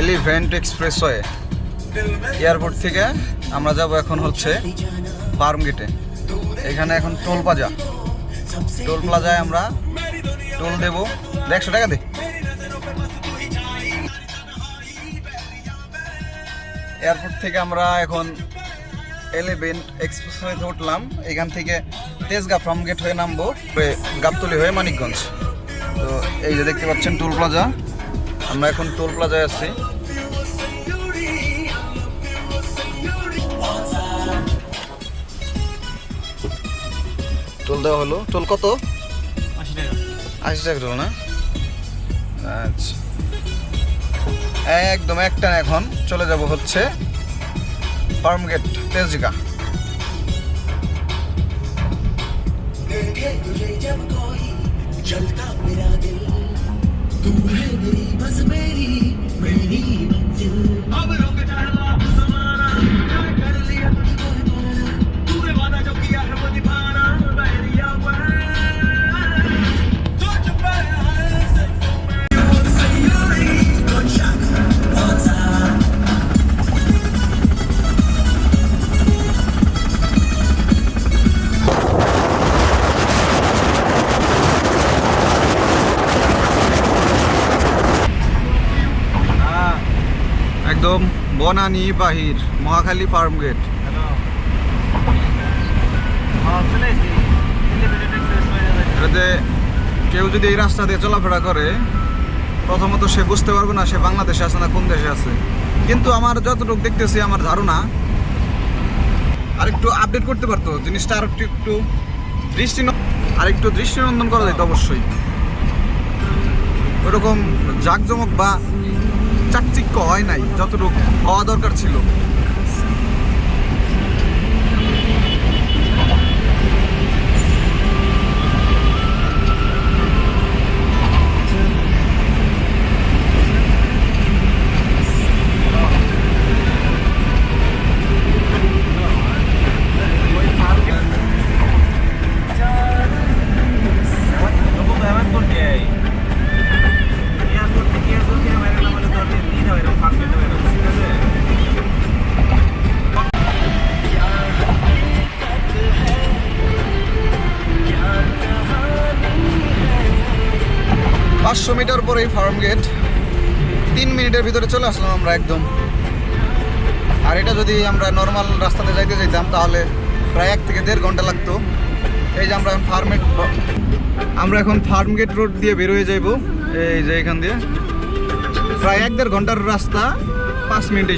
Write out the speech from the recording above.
এলিভেন্ট expressway airport থেকে আমরা যাব এখন হচ্ছে ফার্ম গেটে এখানে এখন টোল প্লাজা টোল প্লাজায় আমরা টোল দেব। একশো টাকা দে। এয়ারপোর্ট থেকে আমরা এখন এলিভেন্ট এক্সপ্রেসওয়েতে উঠলাম। এখান থেকে তেজগাঁ ফার্ম গেট হয়ে নামবো গাবতলি হয়ে মানিকগঞ্জ। তো এই যে দেখতে পাচ্ছেন টোল প্লাজা আমরা এখন টোল প্লাজায় আছি। টোল দেওয়া হলো টোল কত আশি টাকা টোল না আচ্ছা একদম একটা এখন চলে যাব হচ্ছে ফার্ম গেট তেজগা देखे तुझे जब कोई जलता मेरा दिल तू है मेरी बस मेरी मेरी একদম বনানী বাহির মহাখালী ফার্ম গেট। এটাতে কেউ যদি এই রাস্তা দিয়ে চলাফেরা করে প্রথমত সে বুঝতে পারবে না সে বাংলাদেশে আছে না কোন দেশে আছে। কিন্তু আমার যতটুকু দেখতেছি আমার ধারণা আরেকটু আপডেট করতে পারতো জিনিসটা আর একটু একটু দৃষ্টি আরেকটু দৃষ্টিনন্দন করা যেত অবশ্যই। ওরকম জাঁকজমক বা চাকচিক্য হয় নাই যতটুকু হওয়া দরকার ছিল। পাঁচশো মিটার পরেই ফার্ম গেট তিন মিনিটের ভিতরে চলে আসলাম আমরা একদম। আর এটা যদি আমরা নর্মাল রাস্তাতে যাইতে যাইতাম, তাহলে প্রায় এক থেকে দেড় ঘণ্টা লাগতো। এই যে আমরা এখন ফার্ম গেট আমরা এখন ফার্ম গেট রোড দিয়ে বেরোয় যাইব, এই যে এখান দিয়ে। প্রায় এক দেড় ঘণ্টার রাস্তা, পাঁচ মিনিটে